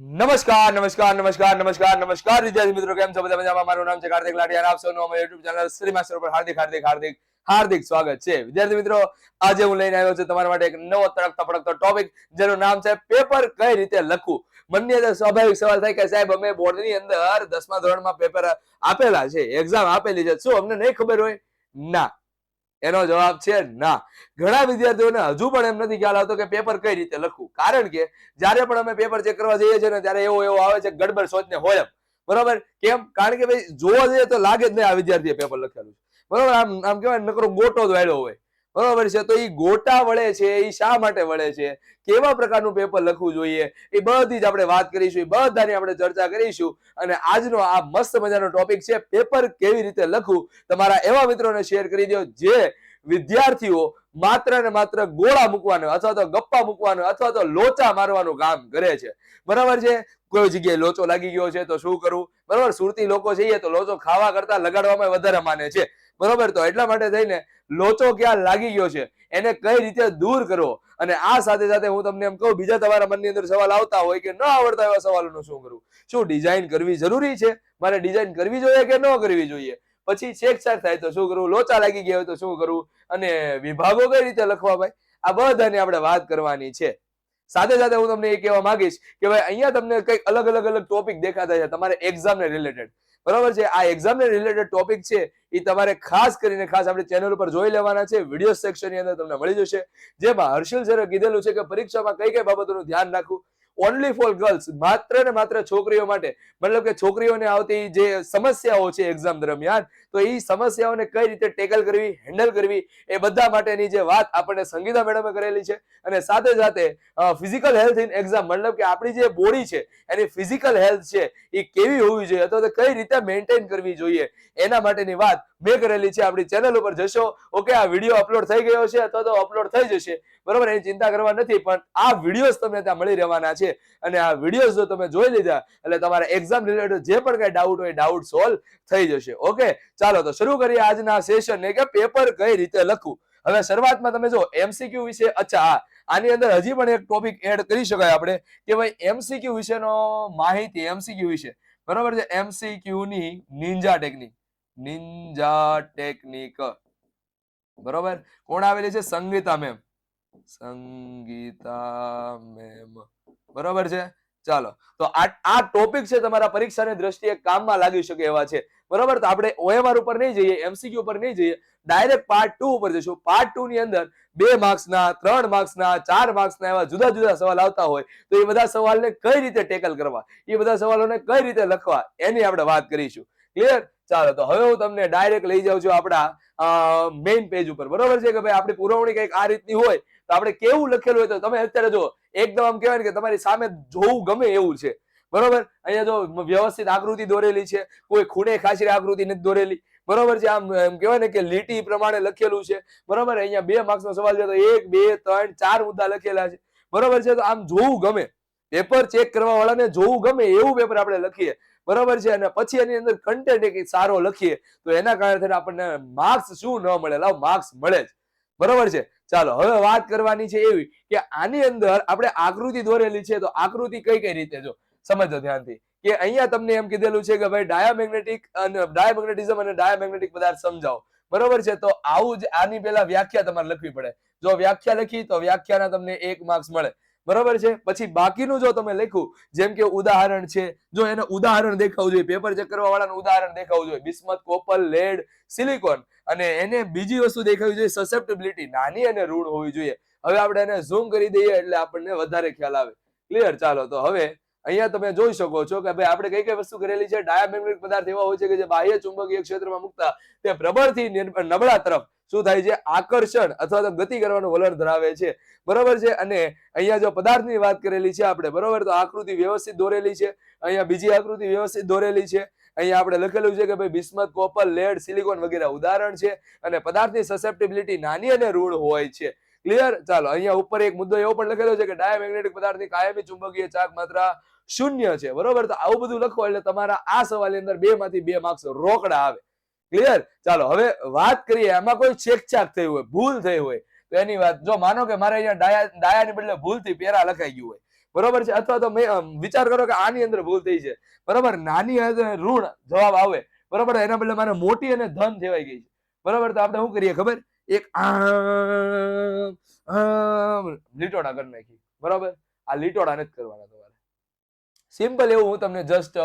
નમસ્કાર નમસ્કાર નમસ્કાર નમસ્કાર નમસ્કાર. વિદ્યાર્થી મિત્રો, કેમ છો? બધા મજામાં? મારું નામ છે કાર્તિક લાડિયા આપ સૌનું અમારી YouTube ચેનલ શ્રી માસ્ટર પર હાર્દિક હાર્દિક હાર્દિક હાર્દિક સ્વાગત છે. વિદ્યાર્થી મિત્રો, આજે હું લઈને આવ્યો છું તમારા માટે એક નવો તડકતો પડકતો ટોપિક જેનું નામ છે પેપર કઈ રીતે લખવું? મનની અંદર સ્વાભાવિક સવાલ થાય કે સાહેબ, અમે બોર્ડની અંદર દસમા ધોરણમાં પેપર આપેલા છે એક્ઝામ આપેલી છે. શું અમને નહીં ખબર હોય? ના. એનો જવાબ છે ના. ઘણા વિદ્યાર્થીઓને હજુ પણ એમ નથી ખ્યાલ આવતો કે પેપર કઈ રીતે લખવું. કારણ કે જ્યારે પણ અમે પેપર ચેક કરવા જઈએ છીએ ને ત્યારે એવો એવો આવે છે ગડબડ સોચને હોય એમ. બરોબર? કેમ? કારણ કે ભાઈ જોવા જઈએ તો લાગે જ નહીં આ વિદ્યાર્થીએ પેપર લખેલું બરાબર? આમ આમ કહેવાય નકરો ગોટો જ વાળ્યો હોય. બરોબર છે? તો એ ગોટા વળે છે એ શા માટે વળે છે? કેવા પ્રકારનું પેપર લખવું જોઈએ? એ બધી જ આપણે વાત કરીશું, એ બધાની આપણે ચર્ચા કરીશું. અને આજનો આ મસ્ત મજાનો ટોપિક છે પેપર કેવી રીતે લખવું? તમારા એવા મિત્રોને શેર કરી દો જે વિદ્યાર્થીઓ માત્ર ને માત્ર ગોળા મૂકવાનું અથવા તો ગપ્પા મૂકવાનું અથવા તો લોચા મારવાનું કામ કરે છે. બરાબર છે? કોઈ જગ્યાએ લોચો લાગી ગયો છે તો શું કરવું બરાબર, સુરતી લોકો જઈએ તો લોચો ખાવા કરતા લગાડવામાં વધારે માને છે. બરોબર? તો એટલા માટે થઈને લોચો ક્યાં લાગી ગયો છે? એને કઈ રીતે દૂર કરવો? અને આ સાથે સાથે હું તમને એમ કહું, બીજા તમારા મનની અંદર સવાલ આવતા હોય કે ન આવડતા એવા સવાલોનું શું કરવું શું ડિઝાઇન કરવી જરૂરી છે? મારે ડિઝાઇન કરવી જોઈએ કે ન કરવી જોઈએ? પછી છેકછાક થાય તો શું કરવું લોચા લાગી ગયા હોય તો શું કરવું અને વિભાગો કઈ રીતે લખવા ભાઈ? આ બધાની આપણે વાત કરવાની છે. સાથે સાથે હું તમને એ કહેવા માંગીશ કે ભાઈ, અહીંયા તમને કંઈક અલગ અલગ અલગ ટોપિક દેખાતા છે. તમારે એક્ઝામને રિલેટેડ બરાબર છે? આ એક્ઝામને રિલેટેડ ટોપિક છે, એ તમારે ખાસ કરીને ખાસ આપણે ચેનલ ઉપર જોઈ લેવાના છે. વીડિયો સેક્શનની અંદર તમને મળી જશે. જેમાં હર્ષિલ સરે કીધેલું છે કે પરીક્ષામાં કઈ કઈ બાબતોનું ધ્યાન રાખવું? ઓનલી ફોર ગર્લ્સ માત્ર ને માત્ર છોકરીઓ માટે. મતલબ કે છોકરીઓને આવતી જે સમસ્યાઓ છે એક્ઝામ દરમિયાન, તો એ સમસ્યાઓને કઈ રીતે ટેકલ કરવી હેન્ડલ કરવી, એ બધા માટેની જે વાત આપણને સંગીતા મેડમે કરેલી છે. અને સાથે સાથે ફિઝિકલ હેલ્થ ઇન એક્ઝામ મતલબ કે આપણી જે બોડી છે, એની ફિઝિકલ હેલ્થ છે એ કેવી હોવી જોઈએ? અથવા તો કઈ રીતે મેન્ટેન કરવી જોઈએ? એના માટેની વાત મેં કરેલી છે. આપણી ચેનલ ઉપર જશો, ઓકે, આ વીડિયો અપલોડ થઈ ગયો છે, અથવા તો અપલોડ થઈ જશે. બરોબર? એની ચિંતા કરવા નથી, પણ આ વિડીયોઝ તમને ત્યાં મળી રહેવાના છે. અને આ વીડિયો જો તમે જોઈ લીધા, એટલે તમારા એક્ઝામ રિલેટેડ જે પણ કઈ ડાઉટ હોય ડાઉટ સોલ્વ થઈ જશે. ઓકે ચાલો, તો શરૂ કરીએ આજના સેશન ને કે પેપર કઈ રીતે લખવું? હવે શરૂઆતમાં તમે જો એમસીક્યુ વિશે, અચ્છા, હા. આની અંદર હજી પણ એક ટોપિક એડ કરી શકાય આપણે, કે ભાઈ એમસીક્યુ વિશેનો માહિતી એમસીક્યુ વિશે. બરોબર છે? એમસીક્યુ ની નિંજા ટેકનિક નિંજા ટેકનિક બરોબર? કોણ આવેલી છે? સંગીતા મેમ. સંગીતા મેમ. બરોબર છે? ચાલો. તો આ આ ટોપિક છે તમારા પરીક્ષાની દ્રષ્ટિએ કામમાં લાગી શકે એવા છે. બરોબર? તો આપણે ઓએમઆર ઉપર નહીં જઈએ એમસીક્યુ ઉપર નહીં જઈએ ડાયરેક્ટ પાર્ટ ટુ ઉપર જઈશું. પાર્ટ ટુ ની અંદર બે માર્ક્સના ત્રણ માર્ક્સના ચાર માર્ક્સના એવા જુદા જુદા સવાલ આવતા હોય, તો એ બધા સવાલને કઈ રીતે ટેકલ કરવા? એ બધા સવાલોને કઈ રીતે લખવા? એની આપણે વાત કરીશું. ક્લિયર ચાલો, તો હવે હું તમને ડાયરેક્ટ લઈ જાઉં છું આપણા મેઇન પેજ ઉપર. બરોબર છે કે ભાઈ? આપણી પુરવણી કંઈક આ રીતની હોય તો આપણે કેવું લખેલું હોય તો તમે અત્યારે જો એકદમ આમ કહેવાય ને કે તમારી સામે જોવું ગમે એવું છે. બરોબર? અહીંયા જો વ્યવસ્થિત આકૃતિ દોરેલી છે. કોઈ ખૂણે ખાસી આકૃતિ નથી દોરેલી. બરોબર છે? આમ એમ કહેવાય ને કે લીટી પ્રમાણે લખેલું છે. બરોબર? અહીંયા બે માર્ક્સ નો સવાલ છે તો એક, બે, ત્રણ, ચાર મુદ્દા લખેલા છે. બરોબર છે? તો આમ જોવું ગમે. પેપર ચેક કરવા વાળાને જોવું ગમે એવું પેપર આપણે લખીએ. બરોબર છે? અને પછી એની અંદર કન્ટેન્ટ એક સારો લખીએ. તો એના કારણે આપણને માર્ક્સ શું ન મળે? લાવ માર્ક્સ મળે જ. બરોબર છે? ચાલો, હવે વાત કરવાની છે એવી કે આની અંદર આપણે આકૃતિ દોરેલી છે તો આકૃતિ કઈ કઈ રીતે જો? સમજો ધ્યાનથી. કે અહીંયા તમને એમ કીધેલું છે કે ભાઈ ડાયામેગ્નેટિક અને ડાયામેગ્નેટિઝમ અને ડાયામેગ્નેટિક પદાર્થ સમજાવો. બરોબર છે? તો આવું જ આની પહેલા વ્યાખ્યા તમારે લખવી પડે. જો વ્યાખ્યા લખી તો વ્યાખ્યાના તમને એક માર્ક્સ મળે. બરોબર છે? પછી બાકીનું જો તમે લખ્યું, જેમ કે ઉદાહરણ છે, જો એને ઉદાહરણ દેખાવું જોઈએ પેપર ચેક કરવા વાળાનું ઉદાહરણ દેખાવું જોઈએ, બિસ્મત કોપર લેડ સિલિકોન અને એને બીજી વસ્તુ દેખાવી જોઈએ સસેપ્ટેબિલિટી નાની અને રૂઢ હોવી જોઈએ. હવે આપણે એને ઝૂમ કરી દઈએ એટલે આપણને વધારે ખ્યાલ આવે. ક્લિયર ચાલો, તો હવે અહીંયા તમે જોઈ શકો છો કે ભાઈ આપણે કઈ કઈ વસ્તુ કરેલી છે? ડાયામેગ્નેટિક પદાર્થ એવા હોય છે કે જે બાહ્ય ચુંબકીય ક્ષેત્રમાં મુકતા. તે પ્રબળથી નબળા તરફ શું થાય છે? આકર્ષણ અથવા તો ગતિ કરવાનું વલણ ધરાવે છે. બરોબર છે? અને અહીંયા જો પદાર્થની વાત કરેલી છે આપણે, બરોબર? તો આકૃતિ વ્યવસ્થિત દોરેલી છે. અહીંયા બીજી આકૃતિ વ્યવસ્થિત દોરેલી છે. અહીંયા આપણે લખેલું છે કે ભાઈ બિસ્મત, કોપર, લેડ, સિલિકોન વગેરે ઉદાહરણ છે અને પદાર્થની સસેપ્ટિબિલિટી નાની અને રૂઢ હોય છે. ક્લિયર ચાલો, અહીંયા ઉપર એક મુદ્દો એવો પણ લખેલો છે કે ડાયામેગ્નેટિક પદાર્થની કાયમી ચુંબકીય ચાક માત્રા શૂન્ય છે. બરોબર? તો આવું બધું લખો એટલે તમારા આ સવાલની અંદર બે માંથી બે માર્ક્સ રોકડા આવે. ક્લિયર ચાલો, હવે વાત કરીએ. આમાં કોઈ છેકછાક થઈ હોય, ભૂલ થઈ હોય, તો એની વાત જો માનો કે મારે અહીંયા ડાયા ડાયાની બદલે ભૂલથી પેરા લખાઈ ગયું હોય. બરોબર છે? અથવા તો વિચાર કરો કે આની અંદર ભૂલ થઈ છે. બરોબર? નાની ઋણ જવાબ આવે. બરોબર? એના બદલે મારે મોટી અને ધન જેવાઈ ગઈ છે. બરોબર? તો આપણે શું કરીએ ખબર? એક લીટોડા કરી નાખી બરોબર? આ લીટોડા નથી કરવાના તમારે. સિમ્પલ એવું હું તમને જસ્ટ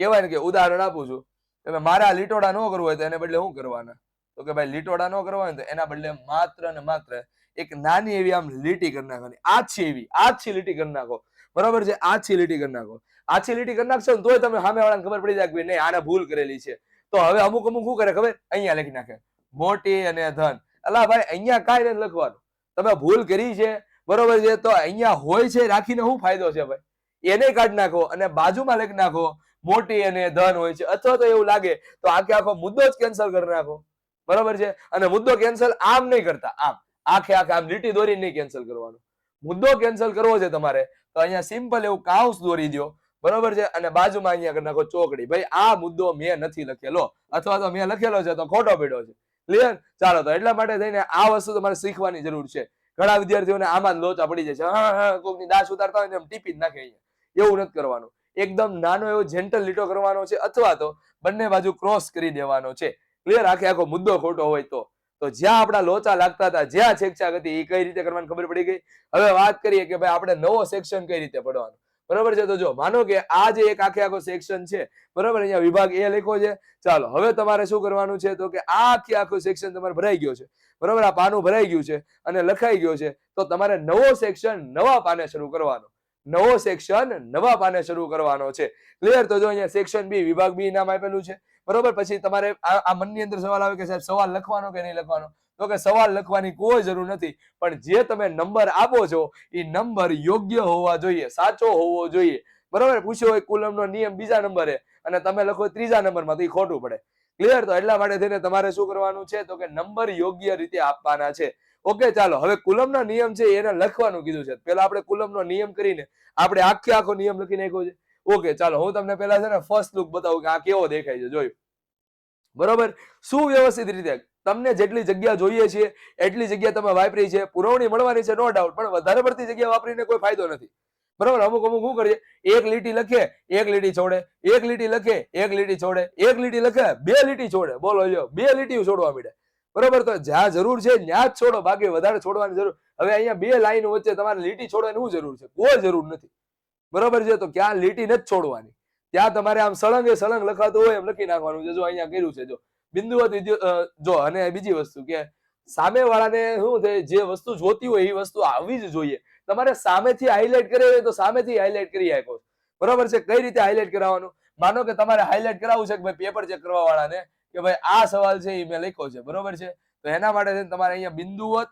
કહેવાય ને કે ઉદાહરણ આપું છું. તમે મારા લીટોડા ન કરવું હોય તો એને બદલે શું કરવાના? તો કે ભાઈ લીટોડા ન કરવા હોય તો એના બદલે માત્ર ને માત્ર એક નાની એવી આમ લીટી કરી નાખવાની. આછી એવી, આછી લીટી કરી નાખો. બરાબર છે? આછી લીટી કરી નાખો. આછી લીટી કરી નાખશો ને તોય તમે સામે વાળાને ખબર પડી જાય કે નહીં, આને ભૂલ કરેલી છે. તો હવે અમુક અમુક શું કરે ખબર? અહીંયા લખી નાખે. મોટી અને ધન. અલા ભાઈ, અહીંયા કાંઈ નથી લખવાનું. તમે ભૂલ કરી છે. બરોબર છે? તો અહીંયા હોય છે રાખીને શું ફાયદો છે ભાઈ? એને કાઢી નાખો અને બાજુમાં લખી નાખો, મોટી અને ધન હોય છે. અથવા તો એવું લાગે તો આખે આખો મુદ્દો જ કેન્સલ કરી નાખો. બરોબર છે? અને મુદ્દો કેન્સલ આમ નહીં કરતા, આમ. આખે આખે આમ લીટી દોરી નહીં કેન્સલ કરવાનો. મુદ્દો કેન્સલ કરવો છે તમારે, તો અહીંયા સિમ્પલ એવું કાઉસ દોરી દો બરોબર છે? અને બાજુમાં અહીંયા કરી નાખો ચોકડી. ભાઈ, આ મુદ્દો મેં નથી લખેલો. અથવા તો મેં લખેલો છે તો ખોટો પડ્યો છે. ક્લિયર ચાલો, તો એટલા માટે થઈને આ વસ્તુ તમારે શીખવાની જરૂર છે. ઘણા વિદ્યાર્થીઓને આમાં લોચ પડી જાય છે. હા હા, કોકની દાસ ઉતારતા હોય ને એમ ટીપી જ નાખે અહીંયા. એવું નથી કરવાનું. એકદમ નાનો એવો જેન્ટલ લીટો કરવાનો છે અથવા તો બંને બાજુ ક્રોસ કરી દેવાનો છે. ક્લિયર આખે આખો મુદ્દો ખોટો હોય તો. તો જ્યાં આપણા લોચા લાગતા હતા, જ્યાં છેકછાક હતી એ કઈ રીતે કરવાની ખબર પડી ગઈ? હવે વાત કરીએ કે ભાઈ આપણે નવો સેક્શન કઈ રીતે પડવાનો? બરોબર છે? તો જો, માનો કે આ જે એક આખે આખો સેક્શન છે, બરોબર? અહીંયા વિભાગ એ લખ્યો છે. ચાલો, હવે તમારે શું કરવાનું છે? તો કે આ આખી આખો સેક્શન તમારે ભરાઈ ગયો છે. બરોબર? આ પાનું ભરાઈ ગયું છે અને લખાઈ ગયો છે. તો તમારે નવો સેક્શન નવા પાને શરૂ કરવાનો. નવો સેક્શન નવા પાને શરૂ કરવાનો છે. ક્લિયર તો જો અહીંયા સેક્શન બી વિભાગ બી નામ આપેલું છે. બરોબર? પછી તમારે આ મનની અંદર સવાલ આવે કે સાહેબ, સવાલ લખવાનો કે નહીં લખવાનો? તો કે સવાલ લખવાની કોઈ જરૂર નથી. પણ જે તમે નંબર આપો છો, એ નંબર યોગ્ય હોવા જોઈએ, સાચો હોવો જોઈએ. બરોબર? પૂછ્યો હોય કુલમનો નિયમ બીજા નંબરે, અને તમે લખો ત્રીજા નંબરમાં તો એ ખોટું પડે. ક્લિયર તો એટલા માટે થઈને તમારે શું કરવાનું છે? તો કે નંબર યોગ્ય રીતે આપવાના છે. ઓકે, ચાલો. હવે કુલમનો નિયમ છે એને લખવાનું કીધું છે. પેલા આપણે કુલમનો નિયમ કરીને આપણે આખે આખો નિયમ લખી નાખ્યો છે. ઓકે, ચાલો. હું તમને પેલા છે ને ફર્સ્ટ લુક બતાવું કે આ કેવો દેખાય છે. જોયું? બરોબર? સુવ્યવસ્થિત રીતે તમને જેટલી જગ્યા જોઈએ છે, એટલી જગ્યા તમે વાપરી છે. પુરવણી મળવાની છે નો ડાઉટ પણ વધારે પડતી જગ્યા વાપરીને કોઈ ફાયદો નથી. બરોબર? અમુક અમુક શું કરીએ? એક લીટી લખે, એક લીટી છોડે. એક લીટી લખે, એક લીટી છોડે. એક લીટી લખે, બે લીટી છોડે. બોલો, જો. બે લીટી છોડવા માંડે બરોબર? તો જ્યાં જરૂર છે ત્યાં જ છોડો. બાકી વધારે છોડવાની જરૂર હવે અહીંયા બે લાઈન વચ્ચે તમારે લીટી છોડવાની જરૂર છે? કોઈ જરૂર નથી. બરોબર છે? તો ક્યાં લીટી નથી છોડવાની. ત્યાં તમારે આમ સળંગ એ સળંગ લખાતું હોય એમ લખી નાખવાનું છે. જો અહીંયા કર્યું છે, જો. બિંદુવત જો, અને બીજી વસ્તુ કે સામે વાળાને શું થાય જે વસ્તુ જોતી હોય એ વસ્તુ આવવી જ જોઈએ. તમારે સામેથી હાઇલાઇટ કરી હોય તો સામેથી હાઇલાઇટ કરી આપો બરોબર છે? કઈ રીતે હાઇલાઇટ કરાવવાનું? માનો કે તમારે હાઇલાઇટ કરાવવું છે કે ભાઈ પેપર ચેક કરવા વાળાને? કે ભાઈ આ સવાલ છે એ મેં લખ્યો છે, બરોબર છે? તો એના માટે છે તમારે અહીંયા બિંદુવત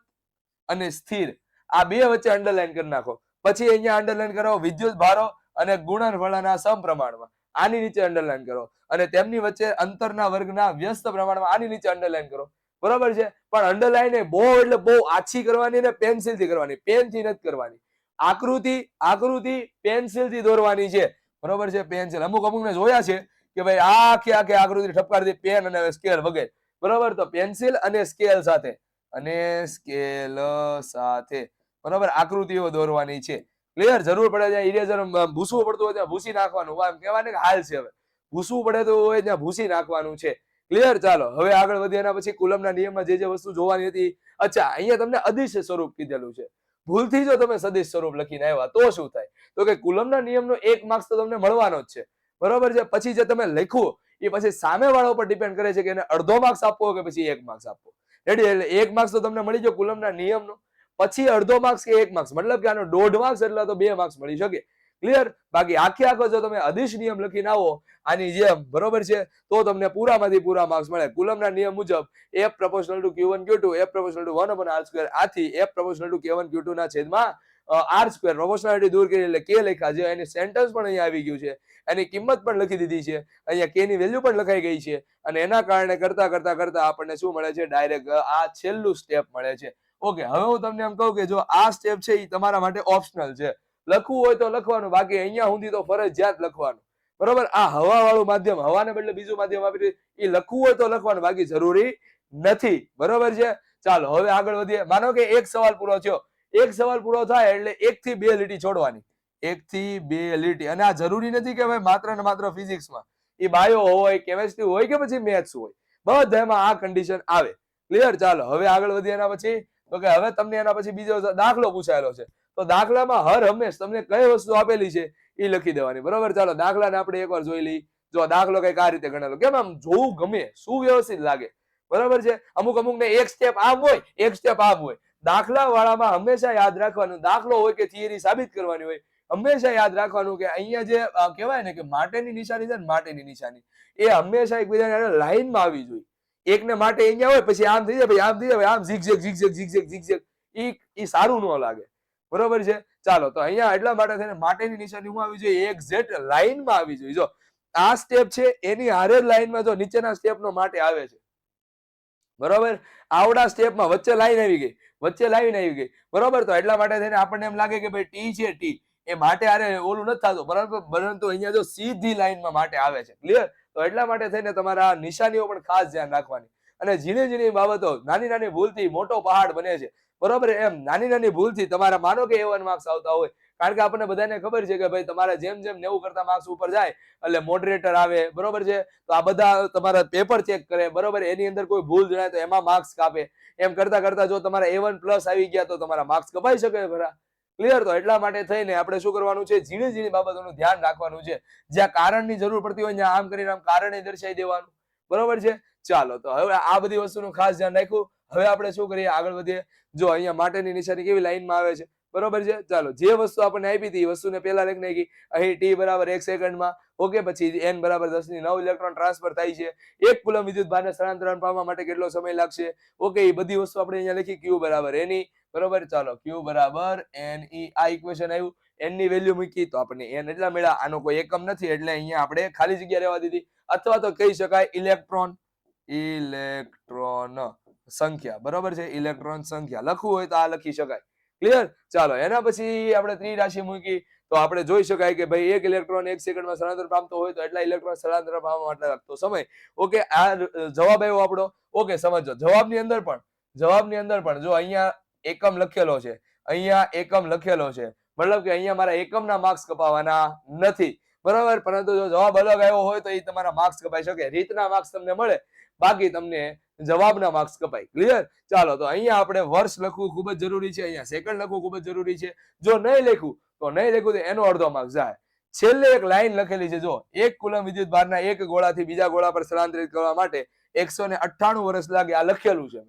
અને સ્થિર આ બે વચ્ચે અંડરલાઈન કરી નાખો. પછી અહીંયા અંડરલાઈન કરો વિદ્યુત ભારો અને ગુણનફળના સમપ્રમાણમાં. આની નીચે અંડરલાઈન કરો. અને તેમની વચ્ચે અંતરના વર્ગના વ્યસ્ત પ્રમાણમાં આની નીચે અંડરલાઈન કરો. બરોબર છે? પણ અંડરલાઈન એ બહુ એટલે બહુ આછી કરવાની ને પેન્સિલથી કરવાની. પેનથી નથી કરવાની. આકૃતિ આકૃતિ પેન્સિલથી દોરવાની છે. બરોબર છે? પેન્સિલ અમુક અમુકને જોયા છે. કે ભાઈ આખી આખી આકૃતિ ઠપકારથી પેન અને સ્કેલ વગેરે. બરોબર? તો પેન્સિલ અને સ્કેલ સાથે. અને સ્કેલ સાથે. બરોબર? આકૃતિઓ દોરવાની છે. ક્લિયર જરૂર પડે ત્યાં ઇરેઝર ભૂસવું પડતું હોય ત્યાં ભૂસી નાખવાનું. આમ કહેવાય હાલ છે હવે. ભૂસવું પડે તો હોય ત્યાં ભૂસી નાખવાનું છે. ક્લિયર ચાલો. હવે આગળ વધીએ એના પછી કુલમના નિયમમાં જે જે વસ્તુ જોવાની હતી. અચ્છા, અહીંયા તમને અદિશ સ્વરૂપ કીધેલું છે. ભૂલથી જો તમે સદિશ સ્વરૂપ લખીને આવ્યા, તો શું થાય? તો કે કુલમના નિયમનો એક માર્ક્સ તો તમને મળવાનો જ છે. બરોબર છે? પછી જે તમે લખ્યું, એ પછી સામેવાળા ઉપર ડિપેન્ડ કરે છે કે એને અડધો માર્ક્સ આપવો કે પછી એક માર્ક્સ આપવો. રેડી એટલે એક માર્ક્સ તો તમને મળી ગયો કુલમના નિયમનો. પછી અડધો માર્ક્સ કે એક માર્ક્સ મતલબ કે આનો દોઢ માર્ક્સ એટલે તો બે માર્ક્સ મળી શકે. ક્લિયર બાકી આખે આખો જો તમે અધિશ નિયમ લખીને આવો, આની જેમ, બરોબર છે? તો તમને પૂરામાંથી પૂરા માર્ક્સ મળે. કુલમના નિયમ મુજબ F proportional to q one q two F proportional to one upon r square આથી એફ પ્રપોઝનલ ટુ કે વન ક્યુ ટુ ના છેદમાં આર સ્ક્વેર પ્રોપોર્શનાલિટી દૂર કરી એટલે કે લખ્યા છે. એની સેન્ટેન્સ પણ અહીંયા આવી ગયું છે. એની કિંમત પણ લખી દીધી છે. અહીંયા કે ની વેલ્યુ પણ લખાઈ ગઈ છે. અને એના કારણે કરતા કરતા કરતા આપણને શું મળે છે? ડાયરેક્ટ આ છેલ્લું સ્ટેપ મળે છે. ઓકે હવે હું તમને એમ કહું કે જો આ સ્ટેપ છે એ તમારા માટે ઓપ્શનલ છે. લખવું હોય તો લખવાનું. બાકી અહીંયા સુધી તો ફરજિયાત લખવાનું. બરોબર? આ હવા વાળું માધ્યમ, હવાને બદલે બીજું માધ્યમ આપી એ લખવું હોય તો લખવાનું. બાકી જરૂરી નથી. બરોબર છે? ચાલો, હવે આગળ વધીએ. માનો કે એક સવાલ પૂરો થયો. એક સવાલ પૂરો થાય એટલે એક થી બે લીટી છોડવાની. એક થી બે લીટી. અને આ જરૂરી નથી કે ભાઈ માત્ર ને માત્ર ફિઝિક્સમાં. એ બાયો હોય, કેમેસ્ટ્રી હોય કે પછી મેથ્સ હોય. બધામાં આ કન્ડિશન આવે. ક્લિયર ચાલો, હવે આગળ વધીએ એના પછી. તો કે હવે તમને એના પછી બીજો દાખલો પૂછાયેલો છે. તો દાખલામાં હર હંમેશ તમને કઈ વસ્તુ આપેલી છે એ લખી દેવાની. બરોબર? ચાલો, દાખલાને આપણે એકવાર જોઈ લઈ જો દાખલો કંઈક આ રીતે ગણેલો. કેમ આમ જોવું ગમે? સુવ્યવસ્થિત લાગે. બરાબર છે? અમુક અમુક ને એક સ્ટેપ આમ હોય, એક સ્ટેપ આમ હોય. દાખલા વાળામાં હંમેશા યાદ રાખવાનું. દાખલો હોય કે થિયરી સાબિત કરવાની હોય, હંમેશા યાદ રાખવાનું કે અહીંયા જે કહેવાય ને કે માટેની નિશાની છે ને માટેની નિશાની. એ હંમેશા એકબીજાને લાઈનમાં આવી જોઈએ. એકને માટે અહીંયા હોય, પછી આમ થઈ જાય આમ થઈ જાય ઝીક આમ ઝીગઝેગ ઝીગઝેગ ઝીગઝેગ ઈ ઈ સારું ન લાગે. બરોબર છે? ચાલો, તો અહીંયા એટલા માટે થઈને માટેની નિશાની હું આવી જોઈએ એક્ઝેક્ટ લાઈનમાં આવી જોઈએ. જો, આ સ્ટેપ છે, એની હારે લાઈનમાં જો નીચેના સ્ટેપનો માટે આવે છે. બરોબર? આવડા સ્ટેપમાં વચ્ચે લાઈન આવી ગઈ. વચ્ચે લાવીને આવી ગઈ. બરોબર? તો એટલા માટે થઈને આપણને એમ લાગે કે ભાઈ ટી છે ટી. એ માટે આરે ઓલું નથી થતું. પરંતુ પરંતુ અહીંયા જો સીધી લાઈનમાં માટે આવે છે. ક્લિયર તો એટલા માટે થઈને તમારા નિશાનીઓ પણ ખાસ ધ્યાન રાખવાની. અને ઝીણી ઝીણી બાબતો, નાની નાની ભૂલથી મોટો પહાડ બને છે. બરોબર? એમ નાની નાની ભૂલથી તમારા માનો કે એવન માર્ક્સ આવતા હોય કારણ કે આપણને બધાને ખબર છે કે ભાઈ તમારા જેમ જેમ નેવું કરતા માર્ક્સ ઉપર જાય, એટલે મોડરેટર આવે, બરોબર છે? તો આ બધા તમારા પેપર ચેક કરે, બરોબર? એની અંદર કોઈ ભૂલ જણાય તો એમાં માર્ક્સ કાપે. એમ કરતા કરતા જો તમારા એ પ્લસ આવી ગયા તો તમારા માર્ક્સ કપાઈ શકે ખરા. ક્લિયર તો? એટલા માટે થઈને આપણે શું કરવાનું છે? ઝીણી ઝીણી બાબતોનું ધ્યાન રાખવાનું છે. જ્યાં કારણની જરૂર પડતી હોય ત્યાં આમ કરીને આમ કારણે દર્શાવી દેવાનું. બરોબર છે? ચાલો, તો હવે આ બધી વસ્તુનું ખાસ ધ્યાન રાખ્યું. હવે આપણે શું કરીએ? આગળ વધીએ. જો અહીંયા માટેની નિશાની કેવી લાઈનમાં આવે છે? બરોબર છે? ચાલો, જે વસ્તુ આપણને આપી હતી વસ્તુને પહેલા લખી નાખી. અહીં ટી બરાબર એક સેકન્ડમાં. ઓકે, પછી એન બરાબર દસની નવ ઇલેક્ટ્રોન ટ્રાન્સફર થાય છે. એક કુલમ વિદ્યુત ભારને સ્થળાંતરણ પામવા માટે કેટલો સમય લાગશે? ઓકે, એ બધી વસ્તુ આપણે અહીંયા લખી. ક્યુ બરાબર એની બરોબર, ચાલો ક્યુ બરાબર એન ઈ આ ઇક્વેશન આવ્યું. એનની વેલ્યુ મૂકી તો આપણને એન એટલા મળ્યા. આનો કોઈ એકમ નથી એટલે અહીંયા આપણે ખાલી જગ્યા રહેવા દીધી. અથવા તો કહી શકાય ઇલેક્ટ્રોન ઇલેક્ટ્રોન સંખ્યા. બરોબર છે? ઇલેક્ટ્રોન સંખ્યા. લખવું હોય તો આ લખી શકાય. ક્લિયર ચાલો, એના પછી આપણે ત્રિરાશિ મૂકી, તો આપણે જોઈ શકાય કે ભાઈ એક ઇલેક્ટ્રોન એક સેકન્ડમાં સ્થળાંતર પામતો હોય તો એટલા ઇલેક્ટ્રોન સ્થળાંતર પામવા માટે લાગતો સમય. ઓકે આ જવાબ આવ્યો આપણો. ઓકે સમજો જવાબની અંદર પણ, જવાબની અંદર પણ જો અહીંયા એકમ લખેલો છે, અહીંયા એકમ લખેલો છે, મતલબ કે અહીંયા મારા એકમના માર્ક્સ કપાવવાના નથી. બરાબર? પરંતુ જો જવાબ અલગ આવ્યો હોય તો એ તમારા માર્ક્સ કપાઈ શકે. રીતના માર્ક્સ તમને મળે. બાકી તમને જવાબના માર્ક્સ કપાય. ક્લિયર ચાલો, તો અહીંયા આપણે વર્ષ લખવું ખૂબ જ જરૂરી છે, અહીંયા સેકન્ડ લખવું ખૂબ જ જરૂરી છે. જો નહીં લખ્યું, તો નહીં લખ્યું તો એનો અડધો માર્ક્સ જાય. છેલ્લે એક લાઈન લખેલી છે, જો, એક કુલમ વિદ્યુત ભારના એક ગોળાથી બીજા ગોળા પર સ્થળાંતરિત કરવા માટે એકસો ને અઠ્ઠાણું વર્ષ લાગે, આ લખેલું છે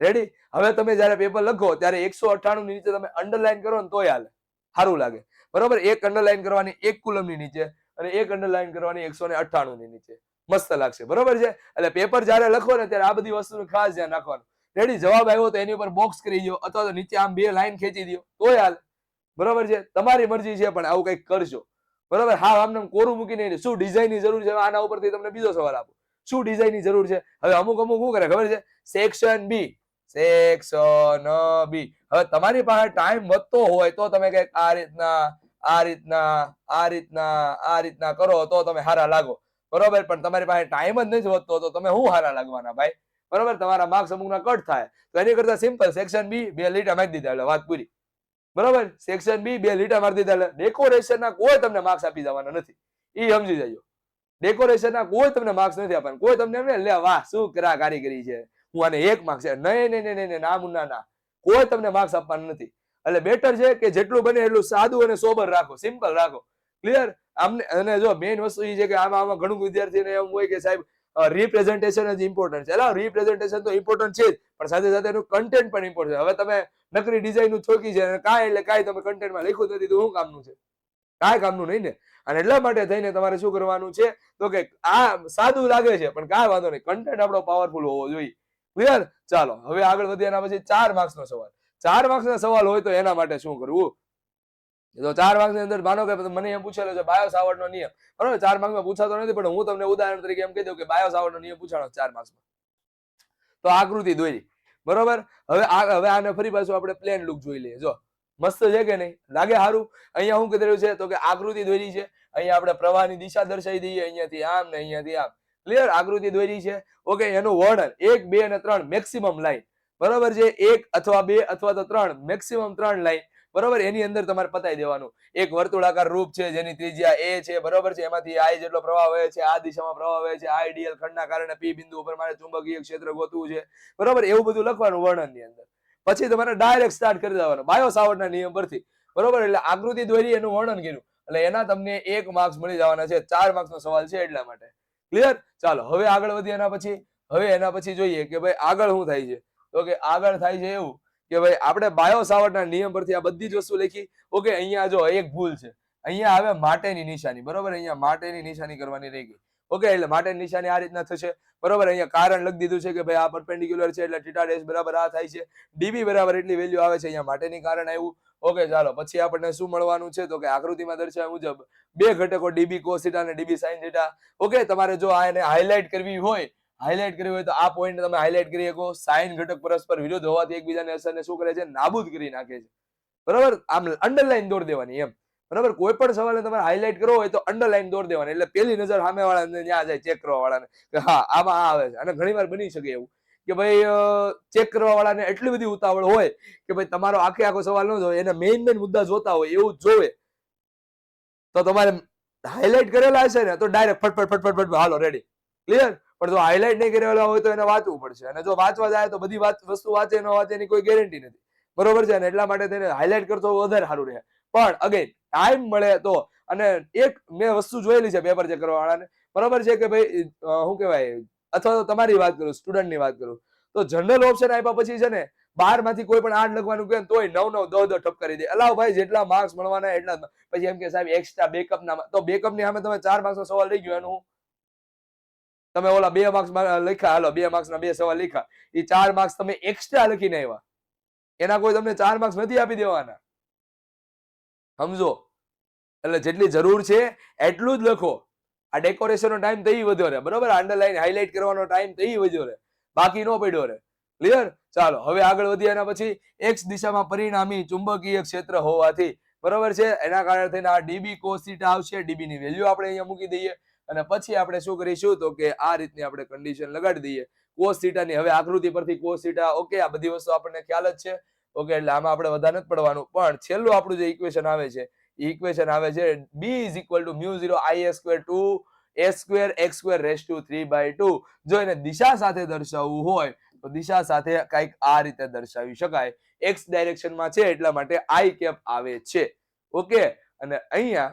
રેડી હવે તમે જયારે પેપર લખો, ત્યારે એકસો અઠ્ઠાણું નીચે તમે અંડરલાઈન કરો ને તોય હાલે. સારું લાગે. બરોબર? એક અંડરલાઈન કરવાની એક કુલમની નીચે અને એક અંડરલાઈન કરવાની એકસો ને અઠ્ઠાણું ની નીચે. મસ્ત લાગશે. બરોબર છે? એટલે પેપર જયારે લખો ને ત્યારે આ બધી વસ્તુનું ખાસ ધ્યાન રાખવાનું. રેડી જવાબ આવ્યો તો એની ઉપર બોક્સ કરી દો અથવા તો નીચે આમ બે લાઈન ખેંચી દો તોય હાલ. બરોબર છે? તમારી મરજી છે પણ આવું કંઈક કરજો. બરોબર? હા આમને કોરું મૂકીને. શું ડિઝાઇનની જરૂર છે? આના ઉપરથી તમને બીજો સવાલ આપો. શું ડિઝાઇનની જરૂર છે? હવે અમુક અમુક શું કરે? ખબર છે? સેક્શન બી સેક્શન બી હવે તમારી પાસે ટાઈમ વધતો હોય તો તમે કંઈક આ રીતના આ રીતના આ રીતના આ રીતના કરો તો તમે હારા લાગો. બરોબર, પણ તમારી પાસે ટાઈમ જ નથી વધતો તો તમે શું હારા લાગવાના ભાઈ? બરોબર, તમારા માર્ક્સ અમુકના કટ થાય. તો એની કરતા સિમ્પલ સેક્શન બી બે લીટા મારી દીધા એટલે વાત પૂરી. બરોબર સેક્શન બી બે લીટા મારી દીધા એટલે ડેકોરેશન ના કોઈ તમને માર્ક્સ આપી જવાના નથી. એ સમજી જજો. ડેકોરેશન ના કોઈ તમને માર્ક્સ નથી આપવાના. કોઈ તમને એમ લે, વાહ, શું કરા કારીગરી છે. હું આને એક માર્ક્સ નહીં નહીં નહીં નહીં, ના, મુન્ના, ના. કોઈ તમને માર્ક્સ આપવાના નથી. એટલે બેટર છે કે જેટલું બને એટલું સાદું અને સોબર રાખો. સિમ્પલ રાખો. ક્લિયર આમને અને જો મેઇન વસ્તુ એ છે કે આમાં આમાં ઘણું વિદ્યાર્થીને એમ હોય કે સાહેબ રિપ્રેઝન્ટેશન જ ઇમ્પોર્ટન્ટ છે. એટલે રિપ્રેઝન્ટેશન તો ઇમ્પોર્ટન્ટ છે જ, પણ સાથે સાથે એનું કન્ટેન્ટ પણ ઇમ્પોર્ટન્ટ છે. હવે તમે નકરી ડિઝાઇનનું છોકી છે અને કાંઈ એટલે કાંઈ તમે કન્ટેન્ટમાં લખ્યું નથી, તો શું કામનું છે? કાંઈ કામનું નહીં ને? અને એટલા માટે થઈને તમારે શું કરવાનું છે? તો કે આ સાદું લાગે છે, પણ કાંઈ વાંધો નહીં. કન્ટેન્ટ આપણો પાવરફુલ હોવો જોઈએ. ક્લિયર ચાલો, હવે આગળ એના પછી ચાર માર્ક્સ નો સવાલ. ચાર માર્ક્સ ના સવાલ હોય તો એના માટે શું કરવું? તો ચાર માર્ક્સની અંદર માનો કે મને એમ પૂછેલો છે, બાયો નો નિયમ. બરોબર, ચાર માર્ક્સમાં પૂછાતો નથી, પણ હું તમને ઉદાહરણ તરીકે એમ કહી દઉં કે બાયો સાવર્ટ નો નિયમ પૂછાણો ચાર માર્ક્સમાં. તો આકૃતિ દોરી. બરોબર? હવે આ, હવે આને ફરી પાછું આપણે પ્લેન લુક જોઈ લઈએ. જો, મસ્ત છે કે નહીં? લાગે સારું? અહીંયા શું કીધેલું છે? તો કે આકૃતિ દોરી છે. અહીંયા આપણે પ્રવાહની દિશા દર્શાવી દઈએ, અહીંયાથી આમ ને અહીંયાથી આમ. ક્લિયર આકૃતિ દોરી છે. ઓકે, એનું વર્ણન એક, બે અને ત્રણ મેક્સિમમ લાઈન બરોબર છે? એક અથવા બે અથવા તો ત્રણ મેક્સિમમ ત્રણ લાઈન બરોબર? એની અંદર તમારે પતાઈ દેવાનું. એક વર્તુળાકાર રૂપ છે, જેની ત્રિજ્યા એ છે, બરોબર છે? એમાંથી આઈ જેટલો પ્રવાહ વહે છે, આ દિશામાં પ્રવાહ વહે છે, આ ખંડના કારણે પી બિંદુ ઉપર મારે ચુંબકીય ક્ષેત્ર ગોતવું છે. બરોબર? એવું બધું લખવાનું વર્ણનની અંદર. પછી તમારે ડાયરેક્ટ સ્ટાર્ટ કરી દેવાનું. બાયો સાવર્ટના નિયમ પરથી. બરોબર? એટલે આકૃતિ દોરી એનું વર્ણન કર્યું. એટલે એના તમને એક માર્ક્સ મળી જવાના છે. ચાર માર્ક્સનો સવાલ છે એટલા માટે. ક્લિયર ચાલો, હવે આગળ વધીએ એના પછી? હવે એના પછી જોઈએ કે ભાઈ આગળ શું થાય છે? તો કે આગળ થાય છે એવું. કે ભાઈ, આપણે બાયો સાવર્ટના નિયમ પરથી આ બધી જ વસ્તુ લખી, ઓકે, અહીંયા જો એક ભૂલ છે. અહીંયા આવે માટેની નિશાની, બરોબર? અહીંયા માટેની નિશાની કરવાની રહી ગઈ. ઓકે, એટલે માટેની નિશાની આ રીતના થશે. બરોબર? અહીંયા કારણ લખી દીધું છે કે ભાઈ આ પરપેન્ડિક્યુલર છે, એટલે ટીટા ડેશ બરાબર આ થાય છે. ડીબી બરાબર એટલી વેલ્યુ આવે છે, અહીંયા માટેની કારણ આવ્યું. ઓકે, ચાલો, પછી આપણને શું મળવાનું છે? તો કે આકૃતિમાં દર્શાવ્યા મુજબ બે ઘટકો ડીબી કોસિટા અને ડીબી સાઇન થીટા ઓકે, તમારે જો આ એને હાઇલાઇટ કરવી હોય હાઇલાઇટ કરવી હોય તો આ પોઈન્ટ તમે હાઇલાઇટ કરી શકો. સાઇન ઘટક પરસ્પર વિરોધ હોવાથી એકબીજાની અસરને શું કરે છે? નાબૂદ કરી નાખે છે. બરાબર? આમ અંડરલાઈન દોડ દેવાની એમ. બરાબર? કોઈ પણ સવાલને તમારે હાઇલાઇટ કરવો હોય તો અંડરલાઈન દોડ દેવાની. એટલે પેલી નજર સામે વાળાને ત્યાં જાય ચેક કરવા વાળાને કે હા, આમાં આ આવે છે. અને ઘણી વાર બની શકે એવું. કે ભાઈ ચેક કરવા વાળાને એટલી બધી ઉતાવળ હોય કે ભાઈ, તમારો આખે આખો સવાલ ન જોવે. એને મેઇન મેઇન મુદ્દા જોતા હોય એવું જોવે. તો તમારે હાઇલાઇટ કરેલા હશે ને, તો ડાયરેક્ટ ફટફટ ફટફટ ફટફટ હાલો રેડી ક્લિયર પણ જો હાઇલાઇટ નહીં કરેલા હોય તો એને વાંચવું પડશે. અને જો વાંચવા જાય તો બધી વાત વસ્તુ વાંચે ન વાંચે એની કોઈ ગેરંટી નથી. બરોબર છે? ને એટલા માટે તેને હાઇલાઇટ કરતો વધારે સારું રહે. પણ અગેન ટાઈમ મળે તો અને એક મેં વસ્તુ જોયેલી છે પેપર ચેક કરવા વાળાને બરોબર છે કે ભાઈ શું કહેવાય? અથવા તો તમારી વાત કરું સ્ટુડન્ટની વાત કરું. તો જનરલ ઓપ્શન આપ્યા પછી છે ને બારમાંથી કોઈ પણ આઠ લખવાનું કહે તોય નવ નવ દો દો ઠપ કરી દે. અલાવ ભાઈ, જેટલા માર્ક્સ મળવાના એટલા પછી એમ કે સાહેબ એક્સ્ટ્રા બેકઅપ ના તો બેકઅપની સામે તમે ચાર માર્ક્સ નો સવાલ રહી ગયો એનું? તમે ઓલા બે માર્ક્સ લખ્યા, હાલો, બે માર્ક્સ ના બે સવાલ લખ્યા. એ ચાર માર્ક્સ તમે એક્સ્ટ્રા લખીને આવ્યા એના કોઈ તમને ચાર માર્ક્સ નથી આપી દેવાના. સમજો? એટલે જેટલી જરૂર છે, એટલું જ લખો. આ ડેકોરેશનનો ટાઈમ તો ઈ વધ્યો રહે. બરોબર? અંડરલાઈન હાઇલાઇટ કરવાનો ટાઈમ તો વધ્યો રહે. બાકી નો પડ્યો રહે. ક્લિયર ચાલો, હવે આગળ વધીએ એના પછી. એક્સ દિશામાં પરિણામી ચુંબકીય ક્ષેત્ર હોવાથી. બરોબર છે? એના કારણે થઈને આ ડીબી કોસ થીટા આવશે. ડીબી ની વેલ્યુ આપણે અહીંયા મૂકી દઈએ. અને પછી આપણે શું કરીશું તો કે આ રીતની આપણે કન્ડિશન લગાડી દઈએ. કોસ થીટા ની હવે આકૃતિ પરથી કોસ થીટા ઓકે આ બધી વસ્તુ આપણને ખ્યાલ જ છે. ઓકે એટલે આમાં આપણે વધારે નથી પડવાનું. પણ છેલ્લું આપણું જે ઇક્વેશન આવે છે ઇક્વેશન આવે છે b is equal to mu zero I a square two a square x square raise to three by two જો એને દિશા સાથે દર્શાવવું હોય, તો દિશા સાથે કંઈક આ રીતે દર્શાવી શકાય. એક્સ ડાયરેક્શનમાં છે એટલા માટે આઈ કેપ આવે છે. ઓકે અને અહીંયા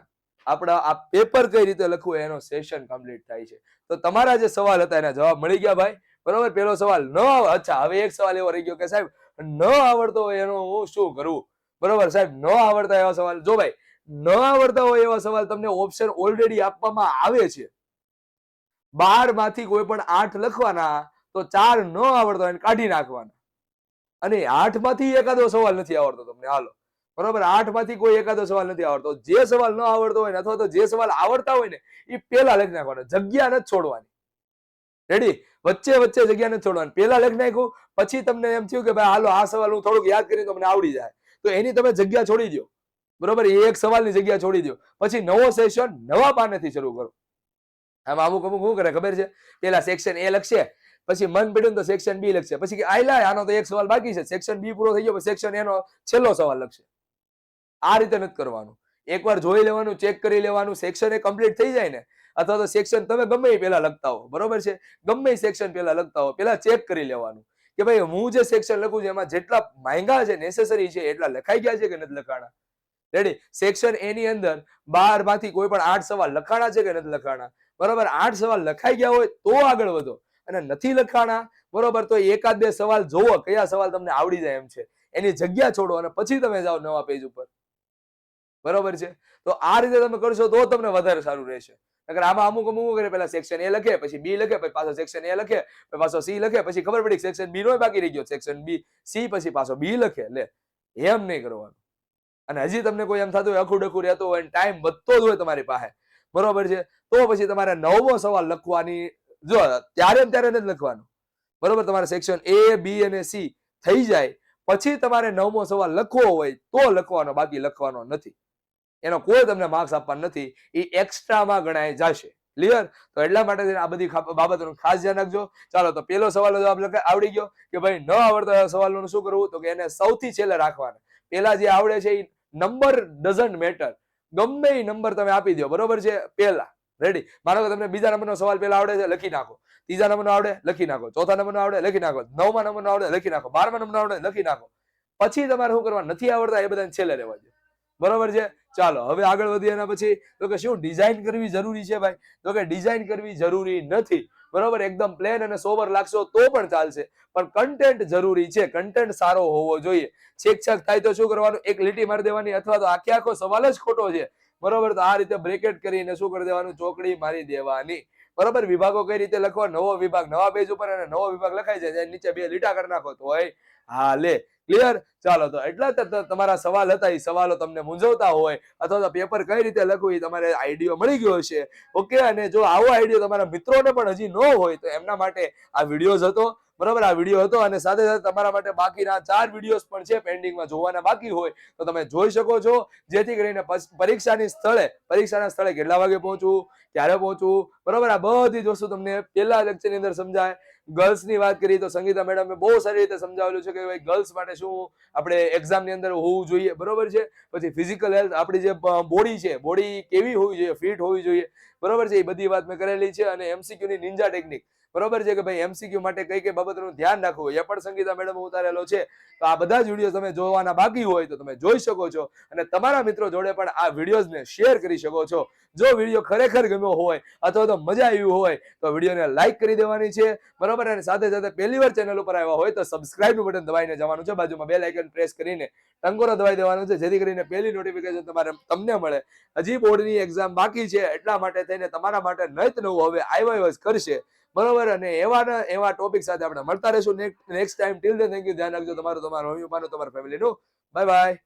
આપણા આ પેપર કઈ રીતે લખવું એનો સેશન કમ્પ્લીટ થાય છે. તો તમારા જે સવાલ હતા એના જવાબ મળી ગયા ભાઈ. બરોબર? પેલો સવાલ ન અચ્છા, હવે એક સવાલ એવો રહી ગયો કે સાહેબ, ન આવડતો હોય એનો હું શું કરું? બરોબર? સાહેબ, ન આવડતા એવા સવાલ. જો ભાઈ, ન આવડતા હોય એવા સવાલ તમને ઓપ્શન ઓલરેડી આપવામાં આવે છે. બારમાંથી કોઈ પણ આઠ લખવાના, તો ચાર ન આવડતો હોય કાઢી નાખવાના. અને આઠમાંથી એકાદો સવાલ નથી આવડતો તમને. હાલો. બરોબર? આઠમાંથી કોઈ એકાદો સવાલ નથી આવડતો. જે સવાલ ન આવડતો હોય ને અથવા તો જે સવાલ આવડતા હોય ને, એ પેલા લખી નાખવાનો. જગ્યા નથી છોડવાની. રેડી વચ્ચે વચ્ચે જગ્યા નથી છોડવાની. પેલા લખી નાખ્યું પછી તમને એમ થયું કે ભાઈ, હાલો, આ સવાલ હું થોડુંક યાદ કરીને તમને આવડી જાય. તો એની તમે જગ્યા છોડી દો બરોબર? એ એક સવાલની જગ્યા છોડી દો પછી નવો સેશન નવા પાનેથી શરૂ કરો. આમાં અમુક અમુક શું કરે ખબર છે? પેલા સેક્શન એ લખશે, પછી મન પડ્યું તો સેક્શન બી લખશે. પછી લાય આનો તો એક સવાલ બાકી છે. સેક્શન બી પૂરો થઈ ગયો સેક્શન એનો છેલ્લો સવાલ લખશે. આ રીતે નથી કરવાનું. એકવાર જોઈ લેવાનું ચેક કરી લેવાનું સેક્શન એ કમ્પ્લીટ થઈ જાય ને, અથવા તો સેક્શન તમે ગમે એ પેલા લખતા હો, બરોબર છે? ગમે સેક્શન પેલા લખતા હો પેલા ચેક કરી લેવાનું. કે ભાઈ હું જે સેક્શન લખું છું, એમાં જેટલા માંગ્યા છે નેસેસરી છે, એટલા લખાઈ ગયા છે કે નથી લખાણા? રેડી સેક્શન એની અંદર બારમાંથી કોઈ પણ આઠ સવાલ લખાણા છે કે નથી લખાણા? બરોબર? આઠ સવાલ લખાઈ ગયા હોય તો આગળ વધો. અને નથી લખાણા, બરોબર? તો એકાદ બે સવાલ જોવો, કયા સવાલ તમને આવડી જાય એમ છે. એની જગ્યા છોડો અને પછી તમે જાઓ નવા પેજ ઉપર. બરોબર છે? તો આ રીતે તમે કરશો તો તમને વધારે સારું રહેશે. નકર આમાં અમુક અમુક કરે, પેલા સેક્શન એ લખે, પછી બી લખે, પછી પાછો સેક્શન એ લખે, પછી પાછો સી લખે, પછી ખબર પડી સેક્શન બી નો બાકી રહી ગયો. સેક્શન બી સી પછી પાછો બી લખે. લે, એમ નહીં કરવાનું. અને હજી તમને કોઈ એમ થતું હોય અખું ડખું રહેતું હોય ટાઈમ વધતો જ હોય તમારી પાસે. બરોબર છે? તો પછી તમારે નવમો સવાલ લખવાની જો, ત્યારે ત્યારે નથી લખવાનું. બરોબર? તમારે સેક્શન એ બી અને સી થઈ જાય. પછી તમારે નવમો સવાલ લખવો હોય તો લખવાનો, બાકી લખવાનો નથી. એનો કોઈ તમને માર્ક્સ આપવાના નથી, એ એક્સ્ટ્રામાં ગણાય જશે. ક્લિયર તો એટલા માટે આ બધી બાબતોનું ખાસ ધ્યાન રાખજો. ચાલો, તો પેલો સવાલ જવાબ આવડી ગયો કે ભાઈ ન આવડતા સવાલોનું શું કરવું? તો કે એને સૌથી છેલ્લે રાખવાના. પેલા જે આવડે છે એ નંબર ડઝન્ટ મેટર ગમે એ નંબર તમે આપી દો, બરોબર છે? પેલા. રેડી માનો કે તમને બીજા નંબરનો સવાલ પેલા આવડે છે, લખી નાખો. ત્રીજા નંબરનો આવડે, લખી નાખો. ચોથા નંબરનો આવડે, લખી નાખો. નવમા નંબરનો આવડે, લખી નાખો. બારમા નંબરનો આવડે, લખી નાખો. પછી તમારે શું કરવા નથી આવડતા, એ બધાને છેલ્લે રહેવા દો. બરોબર છે? ચાલો, હવે આગળ વધીએ એના પછી. તો કે શું ડિઝાઇન કરવી જરૂરી છે ભાઈ? તો કે ડિઝાઇન કરવી જરૂરી નથી. બરોબર? એકદમ પ્લેન અને સોબર લાગશો તો પણ ચાલશે. પણ કન્ટેન્ટ જરૂરી છે. કન્ટેન્ટ સારો હોવો જોઈએ. છેક છેક થાય તો શું કરવાનું? એક લીટી મારી દેવાની અથવા તો આખે આખો સવાલ જ ખોટો છે. બરોબર? તો આ રીતે બ્રેકેટ કરીને શું કરી દેવાનું? ચોકડી મારી દેવાની. બરોબર? વિભાગો કઈ રીતે લખવા નવો વિભાગ, નવા પેજ ઉપર અને નવો વિભાગ લખાય છે ત્યાં નીચે બે લીટા કરી નાખો તો હોય. હા, લે. ક્લિયર ચાલો, તો એટલા તમારા સવાલ હતા એ સવાલો તમને મૂંઝવતા હોય અથવા તો પેપર કઈ રીતે લખવું એ તમારે આઈડિયો મળી ગયો છે ઓકે અને જો આવો આઈડિયો તમારા મિત્રોને પણ હજી ન હોય, તો એમના માટે આ વિડીયોઝ હતો. બરોબર, આ વીડિયો હતો અને સાથે સાથે તમારા માટે બાકીના ચાર વિડીયોઝ પણ છે પેન્ડિંગમાં જોવાના બાકી હોય તો તમે જોઈ શકો છો. જેથી કરીને પરીક્ષાની સ્થળે, પરીક્ષાના સ્થળે કેટલા વાગે પહોંચવું, ક્યારે પહોંચવું, બરોબર, આ બધી જ વસ્તુ તમને પહેલા લેક્ચરની અંદર સમજાય. ગર્લ્સની વાત કરીએ તો સંગીતા મેડમે બહુ સારી રીતે સમજાવેલું છે કે ભાઈ ગર્લ્સ માટે શું આપણે એક્ઝામની અંદર હોવું જોઈએ, બરોબર છે? પછી ફિઝિકલ હેલ્થ આપણી જે બોડી છે બોડી કેવી હોવી જોઈએ ફિટ હોવી જોઈએ બરોબર છે? એ બધી વાત મેં કરેલી છે અને એમસીક્યુ ની નિંજા ટેકનિક બરોબર છે કે ભાઈ એમસીક્યુ માટે કઈ કઈ બાબતનું ધ્યાન રાખવું એ પણ સંગીતા મેડમ ઉતારેલો છે. તો આ બધા જ વીડિયો તમે જોવાના બાકી હોય તો તમે જોઈ શકો છો. અને તમારા મિત્રો જોડે પણ આ વિડીયોઝને શેર કરી શકો છો. જો વીડિયો ખરેખર ગમ્યો હોય અથવા તો મજા આવી હોય તો વિડીયોને લાઈક કરી દેવાની છે. બરોબર? અને સાથે સાથે પહેલી વાર ચેનલ ઉપર આવ્યા હોય તો સબસ્ક્રાઇબનું બટન દબાઈને જવાનું છે. બાજુમાં બે લાઇકન પ્રેસ કરીને ટંકોરો દબાઈ દેવાનું છે. જેથી કરીને પહેલી નોટિફિકેશન તમારે તમને મળે. હજી બોર્ડની એક્ઝામ બાકી છે એટલા માટે થઈને તમારા માટે નહીત નવું હવે આવ્યો કરશે. બરોબર? અને એવા એવા ટોપિક સાથે આપણે મળતા રહીશું. Next time till then thank you ધ્યાન રાખજો. તમારું તમારું, મમ્મી પપ્પાનું, તમારા ફેમિલીનું બાય બાય